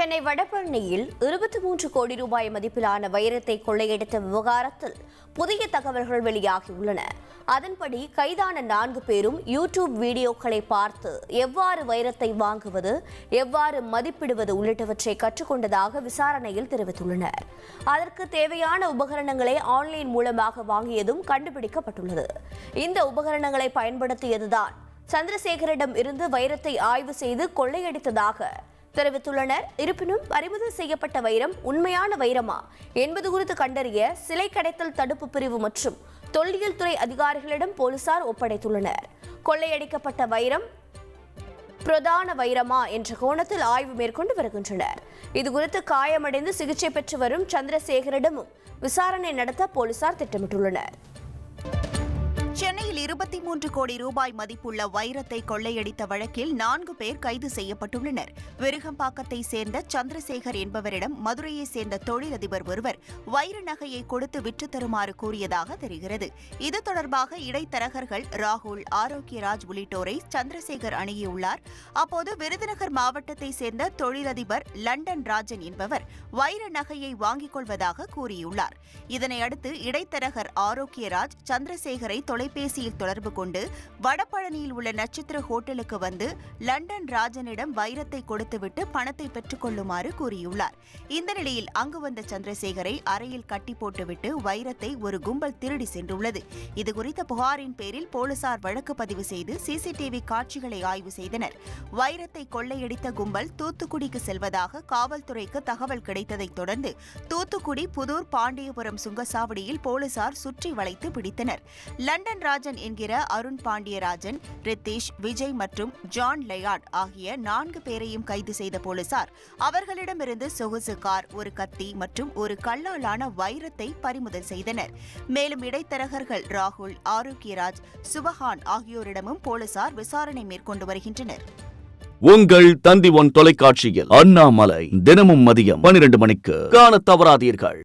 சென்னை வடபழனியில் இருபத்தி மூன்று கோடி ரூபாய் மதிப்பிலான வைரத்தை கொள்ளையடித்த விவகாரத்தில் புதிய தகவல்கள் வெளியாகியுள்ளன. அதன்படி கைதான நான்கு பேரும் யூடியூப் வீடியோக்களை பார்த்து எவ்வாறு வைரத்தை வாங்குவது எவ்வாறு மதிப்பிடுவது உள்ளிட்டவற்றை கற்றுக்கொண்டதாக விசாரணையில் தெரிவித்துள்ளனர். அதற்கு தேவையான உபகரணங்களை ஆன்லைன் மூலமாக வாங்கியதும் கண்டுபிடிக்கப்பட்டுள்ளது. இந்த உபகரணங்களை பயன்படுத்தியதுதான் சந்திரசேகரிடம் இருந்து வைரத்தை ஆய்வு செய்து கொள்ளையடித்ததாக தெரிவித்துள்ளனர். இருப்பினும் பறிமுதல் செய்யப்பட்ட வைரம் உண்மையான வைரமா என்பது குறித்து கண்டறிய சிலை கடத்தல் தடுப்பு பிரிவு மற்றும் தொல்லியல் துறை அதிகாரிகளிடம் போலீசார் ஒப்படைத்துள்ளனர். கொள்ளையடிக்கப்பட்ட வைரம் பிரதான வைரமா என்ற கோணத்தில் ஆய்வு மேற்கொண்டு வருகின்றனர். இதுகுறித்து காயமடைந்து சிகிச்சை பெற்று வரும் சந்திரசேகரிடமும் விசாரணை நடத்த போலீசார் திட்டமிட்டுள்ளனர். சென்னையில் இருபத்தி மூன்று கோடி ரூபாய் மதிப்புள்ள வைரத்தை கொள்ளையடித்த வழக்கில் நான்கு பேர் கைது செய்யப்பட்டுள்ளனர். விருகம்பாக்கத்தை சேர்ந்த சந்திரசேகர் என்பவரிடம் மதுரையை சேர்ந்த தொழிலதிபர் ஒருவர் வைர நகையை கொடுத்து விற்று தருமாறு கூறியதாக தெரிகிறது. இது தொடர்பாக இடைத்தரகர்கள் ராகுல் ஆரோக்கியராஜ் உள்ளிட்டோரை சந்திரசேகர் அணுகியுள்ளார். அப்போது விருதுநகர் மாவட்டத்தை சேர்ந்த தொழிலதிபர் லண்டன் ராஜன் என்பவர் வைர நகையை வாங்கிக் கொள்வதாக கூறியுள்ளார். இதனையடுத்து இடைத்தரகர் ஆரோக்கியராஜ் சந்திரசேகரை தொலைபேசியில் தொடர்பு கொண்டு வடபழனியில் உள்ள நட்சத்திர ஹோட்டலுக்கு வந்து லண்டன் ராஜனிடம் வைரத்தை கொடுத்துவிட்டு பணத்தை பெற்றுக் கொள்ளுமாறு கூறியுள்ளார். இந்த நிலையில் அங்கு வந்த சந்திரசேகரை அறையில் கட்டி போட்டுவிட்டு வைரத்தை ஒரு கும்பல் திருடி சென்றுள்ளது. இதுகுறித்த புகாரின் பேரில் போலீசார் வழக்கு பதிவு செய்து சிசிடிவி காட்சிகளை ஆய்வு செய்தனர். வைரத்தை கொள்ளையடித்த கும்பல் தூத்துக்குடிக்கு செல்வதாக காவல்துறைக்கு தகவல் கிடைத்ததைத் தொடர்ந்து தூத்துக்குடி புதூர் பாண்டியபுரம் சுங்கசாவடியில் போலீசார் சுற்றி வளைத்து பிடித்தனர். லண்டன் ராஜன் ராஜன் என்கிற அருண் பாண்டியராஜன் ரித்தீஷ் விஜய் மற்றும் ஜான் லயாட் ஆகிய நான்கு பேரையும் கைது செய்த போலீசார். அவர்களிடமிருந்து சொகுசு கார் ஒரு கத்தி மற்றும் ஒரு கல்லாலான வைரத்தை பறிமுதல் செய்தனர். மேலும் இடைத்தரகர்கள் ராகுல் ஆரோக்கியராஜ் சுபஹான் ஆகியோரிடமும் போலீசார் விசாரணை மேற்கொண்டு வருகின்றனர். உங்கள் தந்தி ஒன் தொலைக்காட்சியில் அண்ணாமலை தினமும் மதியம் பனிரெண்டு மணிக்கு காண தவறாதீர்கள்.